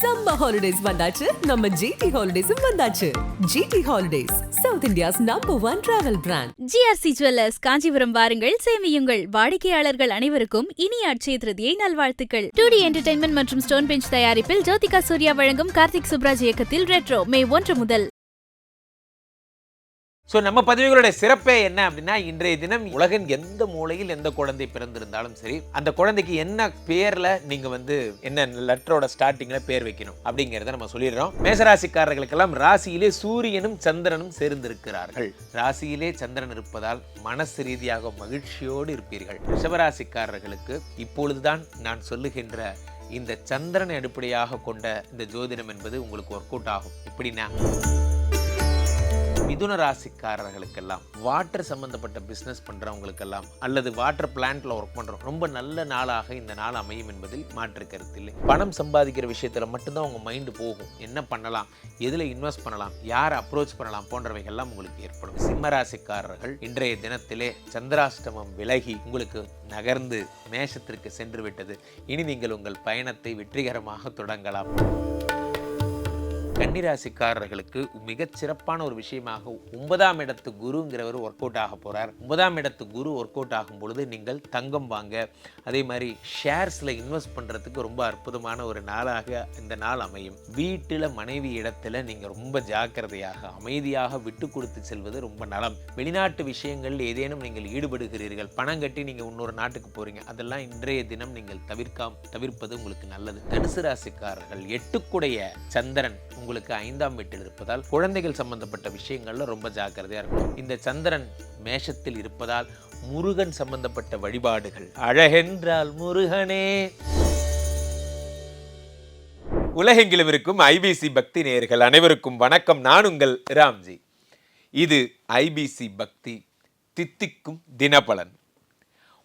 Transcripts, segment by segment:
Summer holidays வந்தாச்சு. நம்ம GT ஹாலிடேஸும் வந்தாச்சு. GT holidays south India's number one travel brand GRC jewellers Kanchipuram வாருங்கள் சேமியுங்கள். வாடிக்கையாளர்கள் அனைவருக்கும் இனிய அட்சய திருதியை நல்வாழ்த்துக்கள். டூ டி என்டர்டைன்மெண்ட் மற்றும் ஸ்டோன் பெஞ்ச் தயாரிப்பில் ஜோதிகா சூர்யா வழங்கும் கார்த்திக் சுப்ராஜ் இயக்கத்தில் ரெட்ரோ மே ஒன்று முதல். ஸோ நம்ம பதவிகளுடைய சிறப்பே என்ன அப்படின்னா இன்றைய தினம் உலகின் எந்த மூலையில் எந்த குழந்தை பிறந்திருந்தாலும் சரி அந்த குழந்தைக்கு என்ன பேர்ல நீங்க வந்து என்ன லெட்டரோட ஸ்டார்டிங்ல பேர் வைக்கணும் அப்படிங்கிறத நம்ம சொல்லிடுறோம். மேசராசிக்காரர்களுக்கெல்லாம் ராசியிலே சூரியனும் சந்திரனும் சேர்ந்திருக்கிறார்கள். ராசியிலே சந்திரன் இருப்பதால் மனசு ரீதியாக மகிழ்ச்சியோடு இருப்பீர்கள். ரிஷபராசிக்காரர்களுக்கு இப்பொழுதுதான் நான் சொல்லுகின்ற இந்த சந்திரனை அடிப்படையாக கொண்ட இந்த ஜோதிடம் என்பது உங்களுக்கு ஒர்க் அவுட் ஆகும். எப்படின்னா மிதுன ராசிக்காரர்களுக்கெல்லாம் வாட்டர் சம்பந்தப்பட்ட பிஸ்னஸ் பண்ணுறவங்களுக்கெல்லாம் அல்லது வாட்டர் பிளான்ட்ல ஒர்க் பண்ணுறோம் ரொம்ப நல்ல நாளாக இந்த நாள் அமையும் என்பதில் மாற்று கருத்து இல்லை. பணம் சம்பாதிக்கிற விஷயத்தில் மட்டும்தான் உங்கள் மைண்டு போகும். என்ன பண்ணலாம்? எதில் இன்வெஸ்ட் பண்ணலாம்? யாரை அப்ரோச் பண்ணலாம்? போன்றவைகள்லாம் உங்களுக்கு ஏற்படும். சிம்ம ராசிக்காரர்கள் இன்றைய தினத்திலே சந்திராஷ்டமம் விலகி உங்களுக்கு நகர்ந்து மேஷத்திற்கு சென்று விட்டது. இனி நீங்கள் உங்கள் பயணத்தை வெற்றிகரமாக தொடங்கலாம். கன்னிராசிக்காரர்களுக்கு மிகச் சிறப்பான ஒரு விஷயமாக ஒன்பதாம் இடத்து குருங்கிறவர் ஒர்க் அவுட் ஆக போகிறார் ஒன்பதாம் இடத்து குரு ஒர்க் அவுட் ஆகும் பொழுது நீங்கள் தங்கம் வாங்க. அதே மாதிரி ஷேர்ஸில் இன்வெஸ்ட் பண்ணுறதுக்கு ரொம்ப அற்புதமான ஒரு நாளாக இந்த நாள் அமையும். வீட்டில் மனைவி இடத்துல நீங்கள் ரொம்ப ஜாக்கிரதையாக அமைதியாக விட்டு கொடுத்து செல்வது ரொம்ப நலம். வெளிநாட்டு விஷயங்களில் ஏதேனும் நீங்கள் ஈடுபடுகிறீர்கள் பணம் கட்டி நீங்கள் இன்னொரு நாட்டுக்கு போகிறீங்க அதெல்லாம் இன்றைய தினம் நீங்கள் தவிர்க்காம தவிர்ப்பது உங்களுக்கு நல்லது. தனுசு ராசிக்காரர்கள் எட்டுக்குடைய சந்திரன் உங்களுக்கு ஐந்தாம் வீட்டில் இருப்பதால் குழந்தைகள் சம்பந்தப்பட்ட விஷயங்கள்ல ரொம்ப ஜாக்கிரதையாக இருக்கும் இந்த சந்திரன் மேஷத்தில் இருப்பதால் முருகன் சம்பந்தப்பட்ட வழிபாடுகள். அழகென்றால் முருகனே. உலகெங்கிலும் இருக்கும் ஐபிசி பக்தி நேயர்கள் அனைவருக்கும் வணக்கம். நான் உங்கள் ராம்ஜி. இது ஐபிசி பக்தி தித்திக்கும் தினபலன்.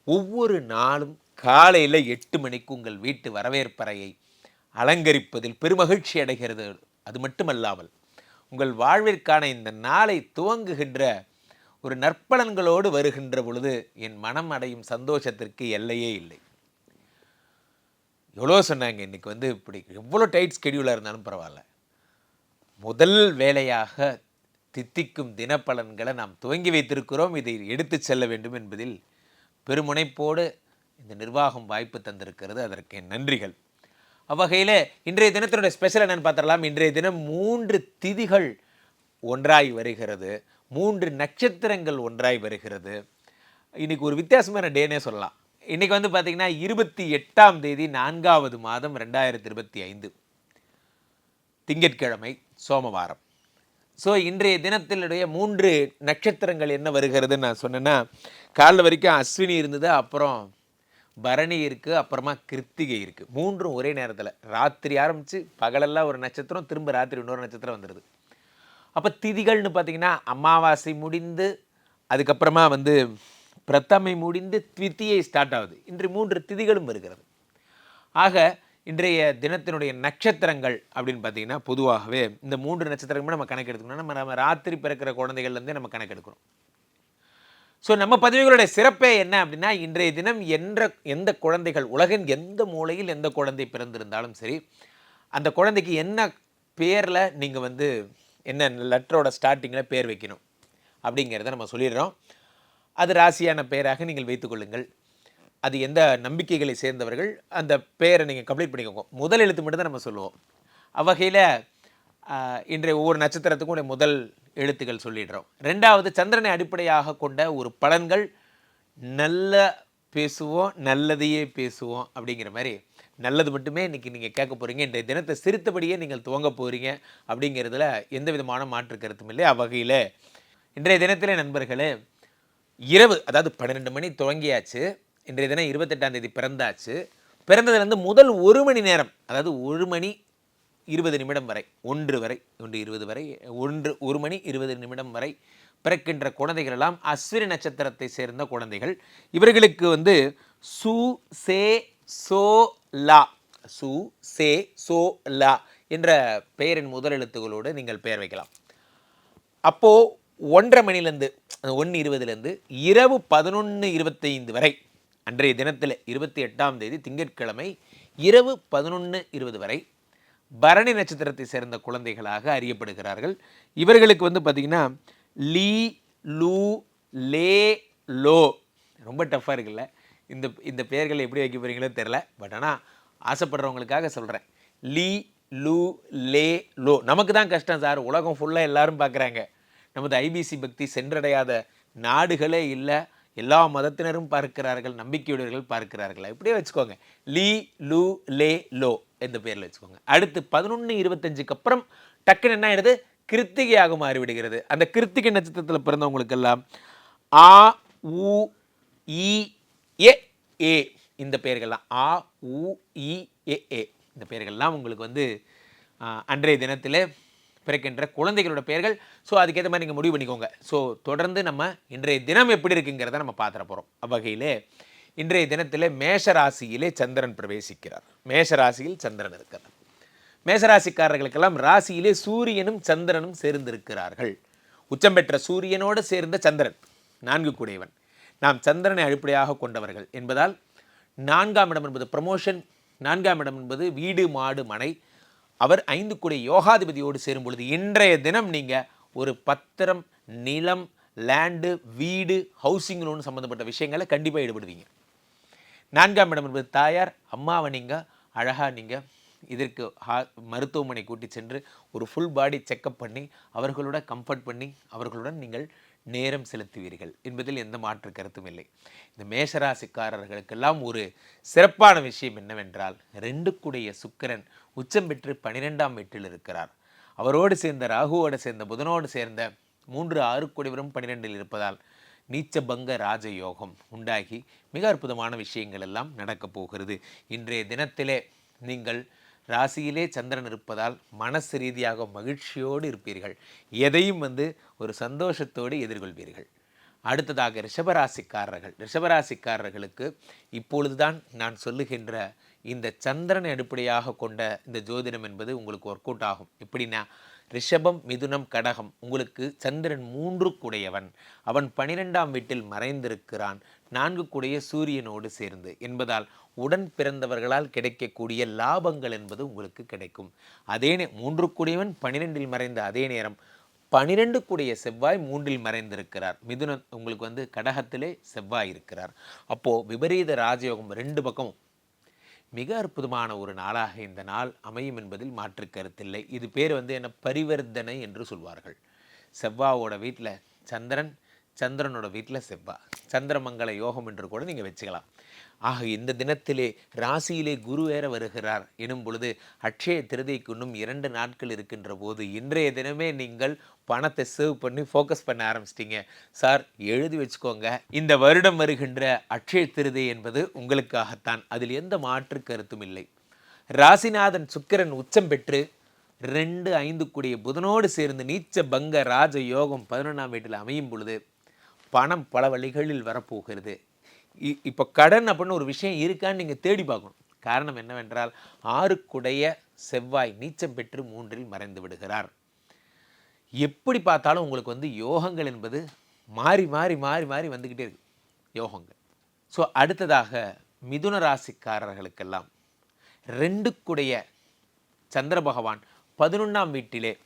ஒவ்வொரு நாளும் காலையில் எட்டு மணிக்கு உங்கள் வீட்டு வரவேற்பறையை அலங்கரிப்பதில் பெருமகிழ்ச்சி அடைகிறது. அது மட்டுமல்லாமல் உங்கள் வாழ்விற்கான இந்த நாளை துவங்குகின்ற ஒரு நற்பலன்களோடு வருகின்ற பொழுது என் மனம் அடையும் சந்தோஷத்திற்கு எல்லையே இல்லை. எவ்வளோ சொன்னாங்க இன்னைக்கு வந்து இப்படி எவ்வளோ டைட் ஸ்கெடியூலாக இருந்தாலும் பரவாயில்ல. முதல் வேலையாக தித்திக்கும் தினப்பலன்களை நாம் துவங்கி வைத்திருக்கிறோம். இதை எடுத்து செல்ல வேண்டும் என்பதில் பெருமுனைப்போடு இந்த நிர்வாகம் வாய்ப்பு தந்திருக்கிறது. அதற்கு என் நன்றிகள். அவ்வகையில் இன்றைய தினத்தினுடைய ஸ்பெஷல் என்னன்னு பார்த்துடலாம். இன்றைய தினம் மூன்று திதிகள் ஒன்றாய் வருகிறது. மூன்று நட்சத்திரங்கள் ஒன்றாய் வருகிறது. இன்றைக்கி ஒரு வித்தியாசமான டேனே சொல்லலாம். இன்றைக்கி வந்து பார்த்திங்கன்னா இருபத்தி எட்டாம் தேதி நான்காவது மாதம் ரெண்டாயிரத்தி இருபத்தி ஐந்து. திங்கட்கிழமை சோமவாரம். ஸோ இன்றைய தினத்தினுடைய மூன்று நட்சத்திரங்கள் என்ன வருகிறதுன்னு நான் சொன்னேன்னா காலைல வரைக்கும் அஸ்வினி இருந்தது அப்புறம் பரணி இருக்குது அப்புறமா கிருத்திகை இருக்குது மூன்றும் ஒரே நேரத்தில். ராத்திரி ஆரம்பித்து பகலெல்லாம் ஒரு நட்சத்திரம் திரும்ப ராத்திரி இன்னொரு நட்சத்திரம் வந்துடுது அப்போ திதிகள்னு பார்த்தீங்கன்னா அமாவாசை முடிந்து அதுக்கப்புறமா வந்து பிரத்தமை முடிந்து த்வித்தியை ஸ்டார்ட் ஆகுது. இன்று மூன்று திதிகளும் வருகிறது. ஆக இன்றைய தினத்தினுடைய நட்சத்திரங்கள் அப்படின்னு பார்த்தீங்கன்னா பொதுவாகவே இந்த மூன்று நட்சத்திரங்களுமே நம்ம கணக்கெடுக்கணும் நம்ம நம்ம ராத்திரி பிறக்கிற குழந்தைகள்லேருந்தே நம்ம கணக்கெடுக்கிறோம் ஸோ நம்ம பதவிகளுடைய சிறப்பே என்ன அப்படின்னா இன்றைய தினம் என்ற எந்த குழந்தைகள் உலகின் எந்த மூலையில் எந்த குழந்தை பிறந்திருந்தாலும் சரி அந்த குழந்தைக்கு என்ன பேரில் நீங்கள் வந்து என்ன லெட்டரோட ஸ்டார்டிங்கில் பேர் வைக்கணும் அப்படிங்கிறத நம்ம சொல்லிடுறோம். அது ராசியான பெயராக நீங்கள் வைத்துக்கொள்ளுங்கள் அது எந்த நம்பிக்கைகளை சேர்ந்தவர்கள் அந்த பெயரை நீங்கள் கம்ப்ளீட் பண்ணிக்கோங்க. முதல் எழுத்து மட்டும் தான் நம்ம சொல்லுவோம். அவ்வகையில் இன்றைய ஒவ்வொரு நட்சத்திரத்துக்கும் உடைய முதல் எழுத்துக்கள் சொல்லிடுறோம். ரெண்டாவது சந்திரனை அடிப்படையாக கொண்ட ஒரு பலன்கள் நல்ல பேசுவோம் நல்லதையே பேசுவோம் அப்படிங்கிற மாதிரி. நல்லது மட்டுமே இன்றைக்கி நீங்கள் கேட்க போகிறீங்க இன்றைய தினத்தை சிரித்தபடியே நீங்கள் துவங்க போகிறீங்க அப்படிங்கிறதுல எந்த விதமான மாற்று கருத்தும் இல்லை. அவ்வகையில் இன்றைய தினத்திலே நண்பர்களே இரவு அதாவது பன்னிரெண்டு மணி துவங்கியாச்சு. இன்றைய தினம் இருபத்தெட்டாம் தேதி பிறந்தாச்சு. பிறந்ததுலேருந்து முதல் ஒரு மணி நேரம் அதாவது ஒரு மணி இருபது நிமிடம் வரை ஒன்று வரை ஒன்று இருபது வரை ஒன்று ஒரு மணி இருபது நிமிடம் வரை பிறக்கின்ற குழந்தைகள் எல்லாம் அஸ்வினி நட்சத்திரத்தை சேர்ந்த குழந்தைகள். இவர்களுக்கு வந்து சு சே சோ லா சு சே சோ லா என்ற பெயரின் முதல் எழுத்துக்களோடு நீங்கள் பெயர் வைக்கலாம். அப்போது ஒன்றரை மணிலேருந்து ஒன்று இருபதுலேருந்து இரவு பதினொன்று இருபத்தைந்து வரை அன்றைய தினத்தில் இருபத்தி எட்டாம் தேதி திங்கட்கிழமை இரவு பதினொன்று இருபது வரை பரணி நட்சத்திரத்தை சேர்ந்த குழந்தைகளாக அறியப்படுகிறார்கள். இவர்களுக்கு வந்து பார்த்திங்கன்னா லீ லூ லே லோ. ரொம்ப டஃப்பாக இருக்குல்ல. இந்த இந்த பெயர்களை எப்படி வைக்க போகிறீங்களோ தெரில பட் ஆனால் ஆசைப்படுறவங்களுக்காக சொல்கிறேன் லீ லூ லே லோ. நமக்கு தான் கஷ்டம் சார். உலகம் ஃபுல்லாக எல்லோரும் பார்க்குறாங்க நமது ஐபிசி பக்தி சென்றடையாத நாடுகளே இல்லை. எல்லா மதத்தினரும் பார்க்கிறார்கள் நம்பிக்கையுடையவர்கள் பார்க்கிறார்கள். இப்படியே வச்சுக்கோங்க. லீ லூ லே லோ இந்த பேரில் வச்சுக்கோங்க. அடுத்து பதினொன்று இருபத்தஞ்சுக்கு அப்புறம் டக்குன்னு என்ன ஆயிடுது? கிருத்திகையாக மாறிவிடுகிறது. அந்த கிருத்திகை நட்சத்திரத்தில் பிறந்தவங்களுக்கெல்லாம் ஆ உ இ ஏ ஏ இந்த பெயர்கள்லாம். ஆ உ இ ஏ ஏ இந்த பெயர்கள்லாம் உங்களுக்கு வந்து அன்றைய தினத்தில் பிறக்கின்ற குழந்தைகளோட பெயர்கள். ஸோ அதுக்கேற்ற மாதிரி நீங்கள் முடிவு பண்ணிக்கோங்க. ஸோ தொடர்ந்து நம்ம இன்றைய தினம் எப்படி இருக்குங்கிறத நம்ம பார்த்துட போகிறோம் அவ்வகையிலே இன்றைய தினத்தில் மேஷ ராசியிலே சந்திரன் பிரவேசிக்கிறார். மேஷ ராசியில் சந்திரன் இருக்கிறார். மேஷராசிக்காரர்களுக்கெல்லாம் ராசியிலே சூரியனும் சந்திரனும் சேர்ந்திருக்கிறார்கள். உச்சம் பெற்ற சூரியனோடு சேர்ந்த சந்திரன் நான்கு கூடையவன். நாம் சந்திரனை அடிப்படையாக கொண்டவர்கள் என்பதால் நான்காம் இடம் என்பது ப்ரமோஷன் நான்காம் இடம் என்பது வீடு மாடு மனை அவர் ஐந்து கூடிய யோகாதிபதியோடு சேரும் பொழுது இன்றைய தினம் நீங்கள் ஒரு பத்திரம் நிலம் லேண்டு வீடு ஹவுசிங் லோன் சம்மந்தப்பட்ட விஷயங்களை கண்டிப்பாக ஈடுபடுவீங்க. நான்காம் இடம் என்பது தாயார் அம்மாவை நீங்கள் அழகாக நீங்கள் இதற்கு ஹா மருத்துவமனை கூட்டி சென்று ஒரு ஃபுல் பாடி செக்கப் பண்ணி அவர்களோட கம்ஃபர்ட் பண்ணி அவர்களுடன் நீங்கள் நேரம் செலுத்துவீர்கள். என்பதில் எந்த மாற்று கருத்தும் இல்லை. இந்த மேஷராசிக்காரர்களுக்கெல்லாம் ஒரு சிறப்பான விஷயம் என்னவென்றால் ரெண்டுக்குடைய சுக்கிரன் உச்சம் பெற்று பனிரெண்டாம் வீட்டில் இருக்கிறார். அவரோடு சேர்ந்த ராகுவோடு சேர்ந்த புதனோடு சேர்ந்த மூன்று ஆறு குடிவரும் பன்னிரெண்டில் இருப்பதால் நீச்சபங்க ராஜயோகம் உண்டாகி மிக அற்புதமான விஷயங்கள் எல்லாம் நடக்கப் போகிறது. இன்றைய தினத்திலே நீங்கள் ராசியிலே சந்திரன் இருப்பதால் மனசு ரீதியாக மகிழ்ச்சியோடு இருப்பீர்கள். எதையும் வந்து ஒரு சந்தோஷத்தோடு எதிர்கொள்வீர்கள். அடுத்ததாக ரிஷபராசிக்காரர்கள். ரிஷபராசிக்காரர்களுக்கு இப்பொழுதுதான் நான் சொல்லுகின்ற இந்த சந்திரனை அடிப்படையாக கொண்ட இந்த ஜோதிடம் என்பது உங்களுக்கு ஒர்க் அவுட் ஆகும். எப்படின்னா ரிஷபம் மிதுனம் கடகம் உங்களுக்கு சந்திரன் மூன்று குடையவன் அவன் பனிரெண்டாம் வீட்டில் மறைந்திருக்கிறான். நான்கு கூடைய சூரியனோடு சேர்ந்து. என்பதால் உடன் பிறந்தவர்களால் கிடைக்கக்கூடிய லாபங்கள் என்பது உங்களுக்கு கிடைக்கும். அதே நே மூன்று கூடியவன் பனிரெண்டில் மறைந்த அதே நேரம் பனிரெண்டு கூடிய செவ்வாய் மூன்றில் மறைந்திருக்கிறார். மிதுனன் உங்களுக்கு வந்து கடகத்திலே செவ்வாய் இருக்கிறார். அப்போது விபரீத ராஜயோகம் ரெண்டு பக்கமும். மிக அற்புதமான ஒரு நாளாக இந்த நாள் அமையும் என்பதில் மாற்று கருத்தில்லை. இது பேர் வந்து என்ன? பரிவர்த்தனை என்று சொல்வார்கள். செவ்வாவோட வீட்டில் சந்திரன் சந்திரனோட வீட்டில் செவ்வா. சந்திரமங்கல யோகம் என்று கூட நீங்கள் வச்சுக்கலாம். ஆக இந்த தினத்திலே ராசியிலே குரு வேற வருகிறார். எனும் பொழுது அட்சய திருதைக்கு இன்னும் இரண்டு நாட்கள் இருக்கின்ற போது இன்றைய தினமே நீங்கள் பணத்தை சேவ் பண்ணி ஃபோக்கஸ் பண்ண ஆரம்பிச்சிட்டீங்க. சார் எழுதி வச்சுக்கோங்க. இந்த வருடம் வருகின்ற அட்சய திருதை என்பது உங்களுக்காகத்தான். அதில் எந்த மாற்று கருத்தும் இல்லை. ராசிநாதன் சுக்கிரன் உச்சம் பெற்று ரெண்டு ஐந்து கூடிய புதனோடு சேர்ந்து நீச்ச பங்க ராஜ யோகம் பதினொன்றாம் வீட்டில் அமையும் பொழுது பணம் பல வழிகளில் வரப்போகிறது. இ- இப்போ கடன் அப்படின்னு ஒரு விஷயம் இருக்கான்னு நீங்கள் தேடி பார்க்கணும். காரணம் என்னவென்றால் ஆறுக்குடைய செவ்வாய் நீச்சம் பெற்று மூன்றில் மறைந்து விடுகிறார். எப்படி பார்த்தாலும் உங்களுக்கு வந்து யோகங்கள் என்பது மாறி மாறி மாறி மாறி வந்துக்கிட்டே இருக்கு. யோகங்கள். ஸோ அடுத்ததாக மிதுன ராசிக்காரர்களுக்கெல்லாம் ரெண்டுக்குடைய சந்திர பகவான் பதினொன்றாம் வீட்டிலே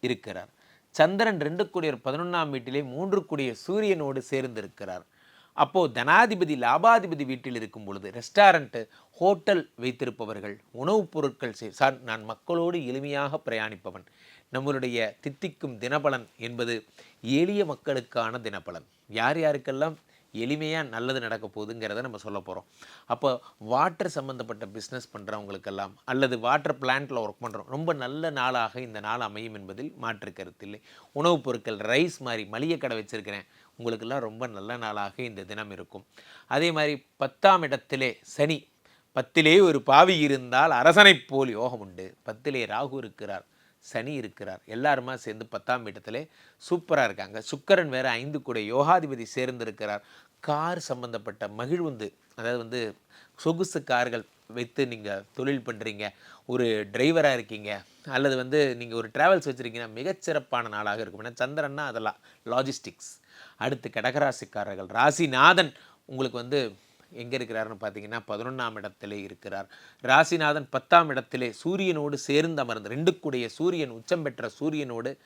இருக்கிறார். சந்திரன் ரெண்டு கூடிய பதினொன்றாம் வீட்டிலே மூன்று கூடிய சூரியனோடு சேர்ந்திருக்கிறார். அப்போது தனாதிபதி லாபாதிபதி வீட்டில் இருக்கும் பொழுது ரெஸ்டாரண்ட்டு ஹோட்டல் வைத்திருப்பவர்கள் உணவுப் பொருட்கள் செய்- சார் நான் மக்களோடு எளிமையாக பிரயாணிப்பவன். நம்மளுடைய தித்திக்கும் தினபலன் என்பது எளிய மக்களுக்கான தினபலன். யார் யாருக்கெல்லாம் எளிமையாக நல்லது நடக்க போகுதுங்கிறத நம்ம சொல்ல போகிறோம் அப்போ வாட்டர் சம்மந்தப்பட்ட பிஸ்னஸ் பண்ணுறவங்களுக்கெல்லாம் அல்லது வாட்டர் பிளான்ட்டில் ஒர்க் பண்ணுறோம் ரொம்ப நல்ல நாளாக இந்த நாள் அமையும் என்பதில் மாற்று கருத்தில்லை உணவுப் பொருட்கள் ரைஸ் மாதிரி மளிகை கடை வச்சுருக்கிறேன். உங்களுக்கெல்லாம் ரொம்ப நல்ல நாளாக இந்த தினம் இருக்கும். அதே மாதிரி பத்தாம் இடத்திலே சனி பத்திலே ஒரு பாவி இருந்தால் அரசனைப் போல் யோகம் உண்டு. பத்திலே ராகு இருக்கிறார். சனி இருக்கிறார். எல்லாருமா சேர்ந்து பத்தாம் இடத்திலே சூப்பராக இருக்காங்க. சுக்கரன் வேறு ஐந்து கூட யோகாதிபதி சேர்ந்திருக்கிறார். கார் சம்பந்தப்பட்ட மகிழ்வுந்து அதாவது வந்து சொகுசு கார்கள் வைத்து நீங்கள் தொழில் பண்ணுறீங்க ஒரு டிரைவராக இருக்கீங்க. அல்லது வந்து நீங்கள் ஒரு ட்ராவல்ஸ் வச்சுருக்கீங்கன்னா மிகச்சிறப்பான நாளாக இருக்கும். ஏன்னா சந்திரன்னா அதெல்லாம் லாஜிஸ்டிக்ஸ் அடுத்து கடகராசிக்காரர்கள். ராசிநாதன் உங்களுக்கு வந்து எங்கே இருக்கிறாருன்னு பார்த்தீங்கன்னா பதினொன்றாம் இடத்திலே இருக்கிறார். ராசிநாதன் பத்தாம் இடத்திலே சூரியனோடு சேர்ந்து அமர்ந்து ரெண்டுக்குடைய சூரியன் உச்சம் பெற்ற சூரியனோடு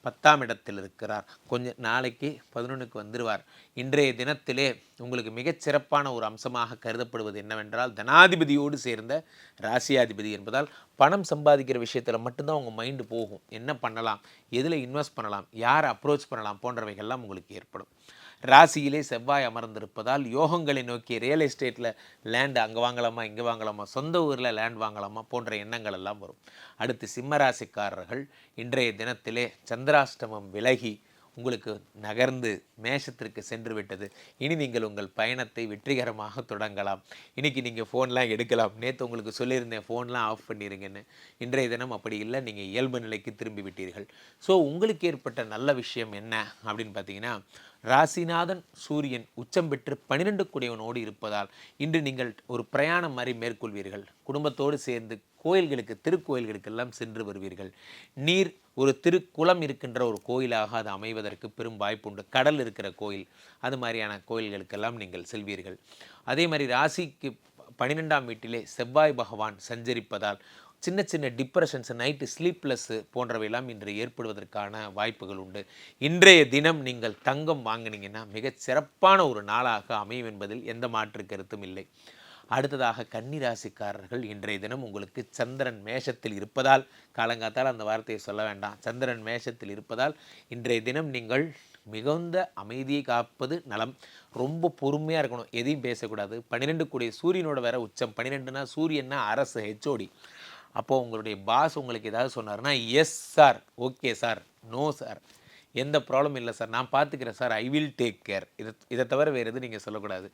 பத்தாம் இடத்தில் இருக்கிறார். கொஞ்சம் நாளைக்கு பதினொன்றுக்கு வந்துடுவார் இன்றைய தினத்திலே உங்களுக்கு மிகச் சிறப்பான ஒரு அம்சமாக கருதப்படுவது என்னவென்றால் தனாதிபதியோடு சேர்ந்த ராசியாதிபதி என்பதால் பணம் சம்பாதிக்கிற விஷயத்தில் மட்டும்தான் உங்கள் மைண்டு போகும். என்ன பண்ணலாம்? எதில் இன்வெஸ்ட் பண்ணலாம்? யாரை அப்ரோச் பண்ணலாம்? போன்றவைகள்லாம் உங்களுக்கு ஏற்படும். ராசியிலே செவ்வாய் அமர்ந்திருப்பதால் யோகங்களை நோக்கி ரியல் எஸ்டேட்டில் லேண்ட் அங்கே வாங்கலாமா இங்கே வாங்கலாமா சொந்த ஊரில் லேண்ட் வாங்கலாமா போன்ற எண்ணங்கள் எல்லாம் வரும். அடுத்து சிம்ம ராசிக்காரர்கள் இன்றைய தினத்திலே சந்திராஷ்டமம் விலகி உங்களுக்கு நகர்ந்து மேஷத்திற்கு சென்று விட்டது. இனி நீங்கள் உங்கள் பயணத்தை வெற்றிகரமாக தொடங்கலாம். இன்றைக்கி நீங்கள் ஃபோன்லாம் எடுக்கலாம். நேற்று உங்களுக்கு சொல்லியிருந்தேன் ஃபோன்லாம் ஆஃப் பண்ணிடுங்கன்னு இன்றைய தினம் அப்படி இல்லை நீங்கள் இயல்பு நிலைக்கு திரும்பி விட்டீர்கள். ஸோ உங்களுக்கு ஏற்பட்ட நல்ல விஷயம் என்ன அப்படின்னு பார்த்தீங்கன்னா ராசிநாதன் சூரியன் உச்சம் பெற்று பன்னிரெண்டு குடையவனோடு இருப்பதால் இன்று நீங்கள் ஒரு பிரயாணம் மாதிரி மேற்கொள்வீர்கள். குடும்பத்தோடு சேர்ந்து கோயில்களுக்கு திருக்கோயில்களுக்கெல்லாம் சென்று வருவீர்கள். நீர் ஒரு திருக்குளம் இருக்கின்ற ஒரு கோயிலாக அது அமைவதற்கு பெரும் வாய்ப்புண்டு. கடல் இருக்கிற கோயில் அது மாதிரியான கோயில்களுக்கெல்லாம் நீங்கள் செல்வீர்கள். அதே மாதிரி ராசிக்கு பன்னிரெண்டாம் வீட்டிலே செவ்வாய் பகவான் சஞ்சரிப்பதால் சின்ன சின்ன டிப்ரெஷன்ஸ் நைட்டு ஸ்லீப்லெஸ்ஸு போன்றவையெல்லாம் இன்று ஏற்படுவதற்கான வாய்ப்புகள் உண்டு. இன்றைய தினம் நீங்கள் தங்கம் வாங்கினீங்கன்னா மிகச் சிறப்பான ஒரு நாளாக அமையும் என்பதில் எந்த மாற்று கருத்தும் இல்லை. அடுத்ததாக கன்னிராசிக்காரர்கள் இன்றைய தினம் உங்களுக்கு சந்திரன் மேஷத்தில் இருப்பதால் காலங்காத்தால் அந்த வார்த்தையை சொல்ல வேண்டாம். சந்திரன் மேஷத்தில் இருப்பதால் இன்றைய தினம் நீங்கள் மிகுந்த அமைதியை காப்பது நலம். ரொம்ப பொறுமையாக இருக்கணும். எதையும் பேசக்கூடாது. பன்னிரெண்டு கூடிய சூரியனோட வேற உச்சம். பன்னிரெண்டுனா சூரியன்னா அரசு ஹெச்ஓடி அப்போது உங்களுடைய பாஸ் உங்களுக்கு ஏதாவது சொன்னார்னா yes sir okay sir no sir எந்த ப்ராப்ளம் இல்லை சார் நான் பார்த்துக்கிறேன் sir I will take care இதை இதை தவிர வேறு எதுவும் நீங்கள் சொல்லக்கூடாது.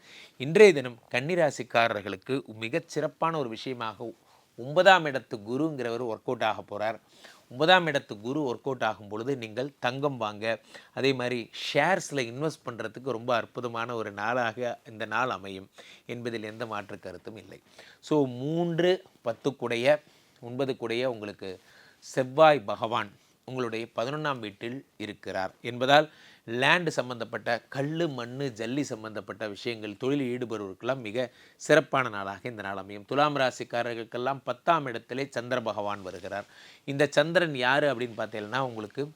இன்றைய தினம் கன்னிராசிக்காரர்களுக்கு மிகச் சிறப்பான ஒரு விஷயமாக ஒன்பதாம் இடத்து குருங்கிறவர் ஒர்க் அவுட் ஆக போகிறார் ஒன்பதாம் இடத்து குரு ஒர்க் அவுட் ஆகும் பொழுது நீங்கள் தங்கம் வாங்க. அதே மாதிரி ஷேர்ஸில் இன்வெஸ்ட் பண்ணுறதுக்கு ரொம்ப அற்புதமான ஒரு நாளாக இந்த நாள் அமையும். என்பதில் எந்த மாற்று கருத்தும் இல்லை. ஸோ மூன்று பத்துக்குடைய ஒன்பதுக்குடைய உங்களுக்கு செவ்வாய் பகவான் உங்களுடைய பதினொன்றாம் வீட்டில் இருக்கிறார். என்பதால் லேண்டு சம்பந்தப்பட்ட கல் மண் ஜல்லி சம்பந்தப்பட்ட விஷயங்கள் தொழிலில் ஈடுபடுவதற்கெல்லாம் மிக சிறப்பான நாளாக இந்த நாள் அமையும். துலாம் ராசிக்காரர்களுக்கெல்லாம் பத்தாம் இடத்திலே சந்திர பகவான் வருகிறார். இந்த சந்திரன் யார் அப்படின்னு பார்த்தீங்கன்னா உங்களுக்கு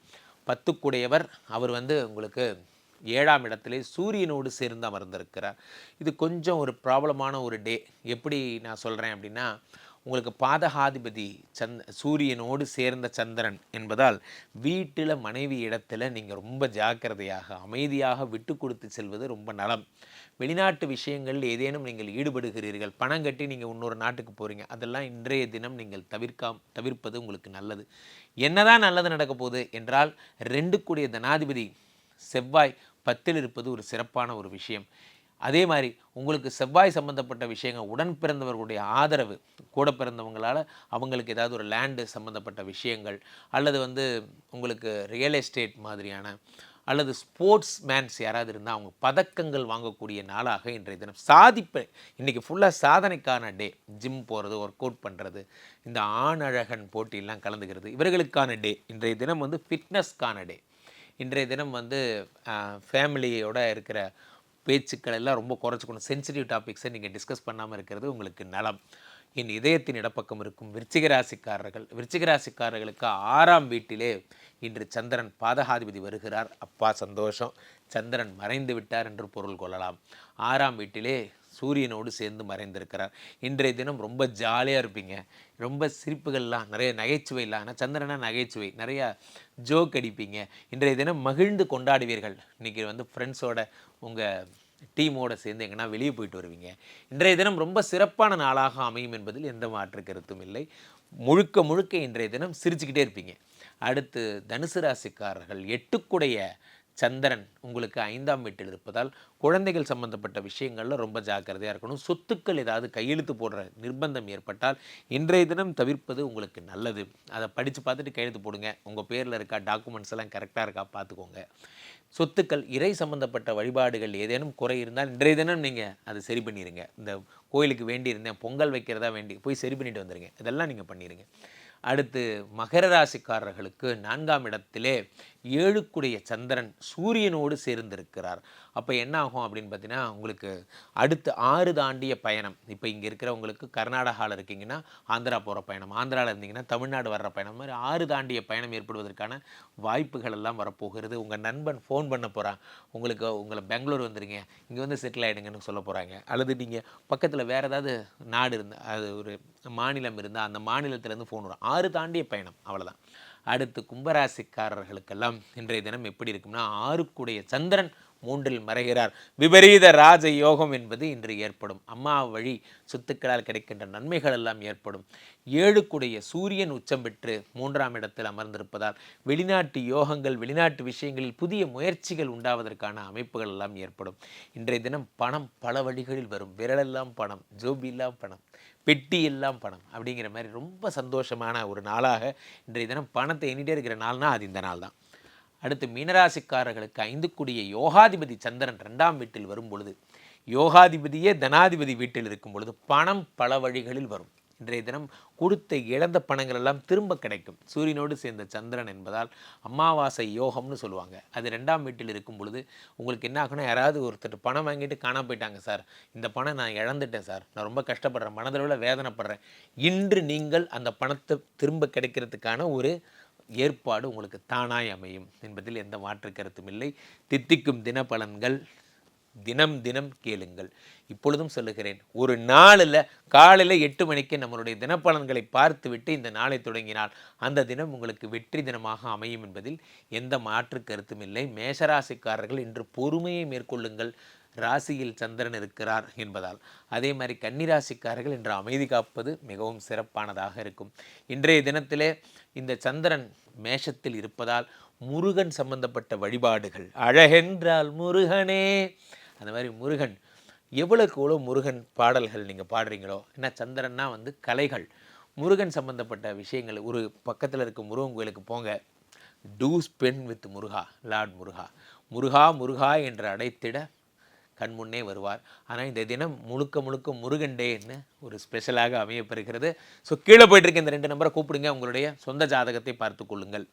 பத்துக்குடையவர். அவர் வந்து உங்களுக்கு ஏழாம் இடத்திலே சூரியனோடு சேர்ந்து அமர்ந்திருக்கிறார். இது கொஞ்சம் ஒரு ப்ராப்ளமான ஒரு டே எப்படி நான் சொல்கிறேன் அப்படின்னா உங்களுக்கு பாதகாதிபதி சந்த் சூரியனோடு சேர்ந்த சந்திரன் என்பதால் வீட்டில் மனைவி இடத்துல நீங்கள் ரொம்ப ஜாக்கிரதையாக அமைதியாக விட்டு கொடுத்து செல்வது ரொம்ப நலம். வெளிநாட்டு விஷயங்களில் ஏதேனும் நீங்கள் ஈடுபடுகிறீர்கள் பணம் கட்டி நீங்கள் இன்னொரு நாட்டுக்கு போகிறீங்க அதெல்லாம் இன்றைய தினம் நீங்கள் தவிர்க்காம் தவிர்ப்பது உங்களுக்கு நல்லது. என்னதான் நல்லது நடக்க போகுது என்றால் ரெண்டுக்குடைய தனாதிபதி செவ்வாய் பத்தில் இருப்பது ஒரு சிறப்பான ஒரு விஷயம். அதே மாதிரி உங்களுக்கு செவ்வாய் சம்மந்தப்பட்ட விஷயங்கள் உடன் பிறந்தவர்களுடைய ஆதரவு கூட பிறந்தவங்களால் அவங்களுக்கு ஏதாவது ஒரு லேண்டு சம்மந்தப்பட்ட விஷயங்கள் அல்லது வந்து உங்களுக்கு ரியல் எஸ்டேட் மாதிரியான அல்லது ஸ்போர்ட்ஸ் மேன்ஸ் யாராவது இருந்தால் அவங்க பதக்கங்கள் வாங்கக்கூடிய நாளாக இன்றைய தினம். சாதிப்பு இன்றைக்கி ஃபுல்லாக சாதனைக்கான டே ஜிம் போகிறது ஒர்க் அவுட் பண்ணுறது இந்த ஆணழகன் போட்டியெல்லாம் கலந்துக்கிறது இவர்களுக்கான டே இன்றைய தினம் வந்து ஃபிட்னஸ்க்கான டே இன்றைய தினம் வந்து ஃபேமிலியோட இருக்கிற பேச்சுக்கள் எல்லாம் ரொம்ப குறைச்சிக்கணும். சென்சிட்டிவ் டாபிக்ஸை நீங்கள் டிஸ்கஸ் பண்ணாமல் இருக்கிறது உங்களுக்கு நலம். என் இதயத்தின் இடப்பக்கம் இருக்கும் விருச்சிக ராசிக்காரர்கள் ஆறாம் வீட்டிலே இன்று சந்திரன் பாதகாதிபதி வருகிறார். அப்பா சந்தோஷம். சந்திரன் மறைந்து விட்டார் என்று பொருள் கொள்ளலாம். ஆறாம் வீட்டிலே சூரியனோடு சேர்ந்து மறைந்திருக்கிறார். இன்றைய தினம் ரொம்ப ஜாலியாக இருப்பீங்க. ரொம்ப சிரிப்புகள்லாம் நிறைய நகைச்சுவைலாம் ஆனால் சந்திரனா நகைச்சுவை நிறையா ஜோக் அடிப்பீங்க. இன்றைய தினம் மகிழ்ந்து கொண்டாடுவீர்கள். இன்றைக்கி வந்து ஃப்ரெண்ட்ஸோட உங்கள் டீமோட சேர்ந்து எங்கன்னா வெளியே போயிட்டு வருவீங்க. இன்றைய தினம் ரொம்ப சிறப்பான நாளாக அமையும் என்பதில் எந்த மாற்று கருத்தும் இல்லை. முழுக்க முழுக்க இன்றைய தினம் சிரிச்சுக்கிட்டே இருப்பீங்க. அடுத்து தனுசு ராசிக்காரர்கள் எட்டுக்குடைய சந்திரன் உங்களுக்கு ஐந்தாம் வீட்டில் இருப்பதால் குழந்தைகள் சம்பந்தப்பட்ட விஷயங்களில் ரொம்ப ஜாக்கிரதையாக இருக்கணும். சொத்துக்கள் ஏதாவது கையெழுத்து போடுற நிர்பந்தம் ஏற்பட்டால் இன்றைய தினம் தவிர்ப்பது உங்களுக்கு நல்லது. அதை படித்து பார்த்துட்டு கையெழுத்து போடுங்க. உங்கள் பேரில் இருக்கா டாக்குமெண்ட்ஸ் எல்லாம் கரெக்டாக இருக்கா பார்த்துக்கோங்க. சொத்துக்கள் இறை சம்பந்தப்பட்ட வழிபாடுகள் ஏதேனும் குறை இருந்தால் இன்றைய தினம் நீங்கள் அதை சரி பண்ணிடுங்க இந்த கோயிலுக்கு வேண்டியிருந்தேன் பொங்கல் வைக்கிறதா வேண்டி போய் சரி பண்ணிட்டு வந்துடுங்க இதெல்லாம் நீங்கள் பண்ணிடுங்க அடுத்து மகர ராசிக்காரர்களுக்கு நான்காம் இடத்திலே ஏழுக்குடைய சந்திரன் சூரியனோடு சேர்ந்திருக்கிறார். அப்போ என்ன ஆகும் அப்படின்னு பார்த்தீங்கன்னா உங்களுக்கு அடுத்து ஆறு தாண்டிய பயணம். இப்போ இங்கே இருக்கிறவங்களுக்கு கர்நாடகாவில் இருக்கீங்கன்னா ஆந்திரா போகிற பயணம் ஆந்திராவில் இருந்தீங்கன்னா தமிழ்நாடு வர்ற பயணம். மாதிரி ஆறு தாண்டிய பயணம் ஏற்படுவதற்கான வாய்ப்புகள் எல்லாம் வரப்போகிறது. உங்கள் நண்பன் ஃபோன் பண்ண போகிறான் உங்களுக்கு உங்களை பெங்களூர் வந்துடுங்க இங்கே வந்து செட்டில் ஆகிடுங்கன்னு சொல்ல போகிறாங்க அல்லது நீங்கள் பக்கத்தில் வேறு ஏதாவது நாடு இருந்தால் அது ஒரு மாநிலம் இருந்தால் அந்த மாநிலத்திலேருந்து ஃபோன் வரும். ஆறு தாண்டிய பயணம் அவ்வளோதான் அடுத்து கும்பராசிக்காரர்களுக்கெல்லாம் இன்றைய தினம் எப்படி இருக்கும்னா ஆறுக்குடைய சந்திரன் மூன்றில் மறைகிறார். விபரீத ராஜ யோகம் என்பது இன்று ஏற்படும். அம்மா வழி சொத்துக்களால் கிடைக்கின்ற நன்மைகள் எல்லாம் ஏற்படும். ஏழுக்குடைய சூரியன் உச்சம் பெற்று மூன்றாம் இடத்தில் அமர்ந்திருப்பதால் வெளிநாட்டு யோகங்கள் வெளிநாட்டு விஷயங்களில் புதிய முயற்சிகள் உண்டாவதற்கான அமைப்புகள் எல்லாம் ஏற்படும். இன்றைய தினம் பணம் பல வழிகளில் வரும். விரலெல்லாம் பணம் ஜோபிலாம் பணம். பெட்டி எல்லாம் பணம் அப்படிங்கிற மாதிரி ரொம்ப சந்தோஷமான ஒரு நாளாக இன்றைய தினம் பணத்தை எண்ணிட்டே இருக்கிற நாள்னா அது இந்த நாள் தான் அடுத்து மீனராசிக்காரர்களுக்கு ஐந்து கூடிய யோகாதிபதி சந்திரன் ரெண்டாம் வீட்டில் வரும் பொழுது யோகாதிபதியே தனாதிபதி வீட்டில் இருக்கும் பொழுது பணம் பல வழிகளில் வரும். இன்றைய தினம் கொடுத்த இழந்த பணங்கள் எல்லாம் திரும்ப கிடைக்கும். சூரியனோடு சேர்ந்த சந்திரன் என்பதால் அமாவாசை யோகம்னு சொல்லுவாங்க. அது ரெண்டாம் வீட்டில் இருக்கும் பொழுது உங்களுக்கு என்ன ஆகும்னா யாராவது ஒருத்தர் பணம் வாங்கிட்டு காணாம போயிட்டாங்க சார். இந்த பணம் நான் இழந்துட்டேன் சார். நான் ரொம்ப கஷ்டப்படுறேன். மனதளவில் வேதனைப்படுறேன். இன்று நீங்கள் அந்த பணத்தை திரும்ப கிடைக்கிறதுக்கான ஒரு ஏற்பாடு உங்களுக்கு தானாய் அமையும். என்பதில் எந்த மாற்று கருத்தும் இல்லை. தித்திக்கும் தினப்பலன்கள் தினம் தினம் கேளுங்கள். இப்பொழுதும் சொல்லுகிறேன் ஒரு நாளில் காலையில் எட்டு மணிக்கு நம்மளுடைய தினப்பலன்களை பார்த்துவிட்டு இந்த நாளை தொடங்கினால் அந்த தினம் உங்களுக்கு வெற்றி தினமாக அமையும் என்பதில் எந்த மாற்று கருத்தும் இல்லை. மேஷராசிக்காரர்கள் இன்று பொறுமையை மேற்கொள்ளுங்கள். ராசியில் சந்திரன் இருக்கிறார் என்பதால். அதே மாதிரி கன்னிராசிக்காரர்கள் இன்று அமைதி காப்பது மிகவும் சிறப்பானதாக இருக்கும். இன்றைய தினத்திலே இந்த சந்திரன் மேஷத்தில் இருப்பதால் முருகன் சம்பந்தப்பட்ட வழிபாடுகள் அழகென்றால் முருகனே அந்த மாதிரி முருகன் எவ்வளோக்கு எவ்வளோ முருகன் பாடல்கள் நீங்கள் பாடுறீங்களோ ஏன்னா சந்திரன்னா வந்து கலைகள். முருகன் சம்பந்தப்பட்ட விஷயங்கள் ஒரு பக்கத்தில் இருக்க முருகன் கோயிலுக்கு போங்க. To spend with Muruga lord Muruga. Muruga Muruga என்று அடைத்திட கண்முன்னே வருவார். ஆனால் இந்த தினம் முழுக்க முழுக்க முருகன் டேன்னு ஒரு ஸ்பெஷலாக அமையப்பெறுகிறது. ஸோ கீழே போயிட்டு இருக்க இந்த ரெண்டு நம்பரை கூப்பிடுங்க. உங்களுடைய சொந்த ஜாதகத்தை பார்த்து கொள்ளுங்கள்.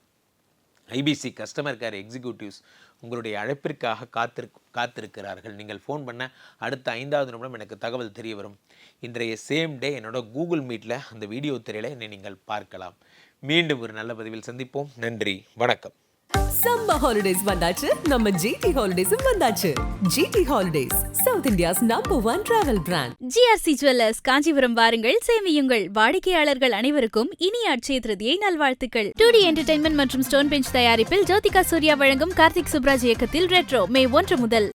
ஐபிசி கஸ்டமர் கேர் எக்ஸிக்யூட்டிவ்ஸ் உங்களுடைய அழைப்பிற்காக காத்திருக் காத்திருக்கிறார்கள். நீங்கள் ஃபோன் பண்ண அடுத்த ஐந்தாவது நிமிடம் எனக்கு தகவல் தெரிய வரும் இன்றைய சேம் டே என்னோட கூகுள் மீட்டில் அந்த வீடியோ திரையில என்னை நீங்கள் பார்க்கலாம். மீண்டும் ஒரு நல்ல பதிவில் சந்திப்போம். நன்றி. வணக்கம். சம்மர் ஹாலிடேஸ் வந்தாச்சு நம்ம ஜிடி ஹாலிடேஸும் வந்தாச்சு. GT holidays south India's number one travel brand GRC jewellers Kanchipuram வாருங்கள் சேமியுங்கள். வாடிக்கையாளர்கள் அனைவருக்கும் இனிய அட்சய திருதியை நல்வாழ்த்துக்கள். டூ டி என்டர்டைன்மெண்ட் மற்றும் ஸ்டோன் பெஞ்ச் தயாரிப்பில் ஜோதிகா சூர்யா வழங்கும் கார்த்திக் சுப்ராஜ் இயக்கத்தில் ரெட்ரோ மே ஒன்று முதல்.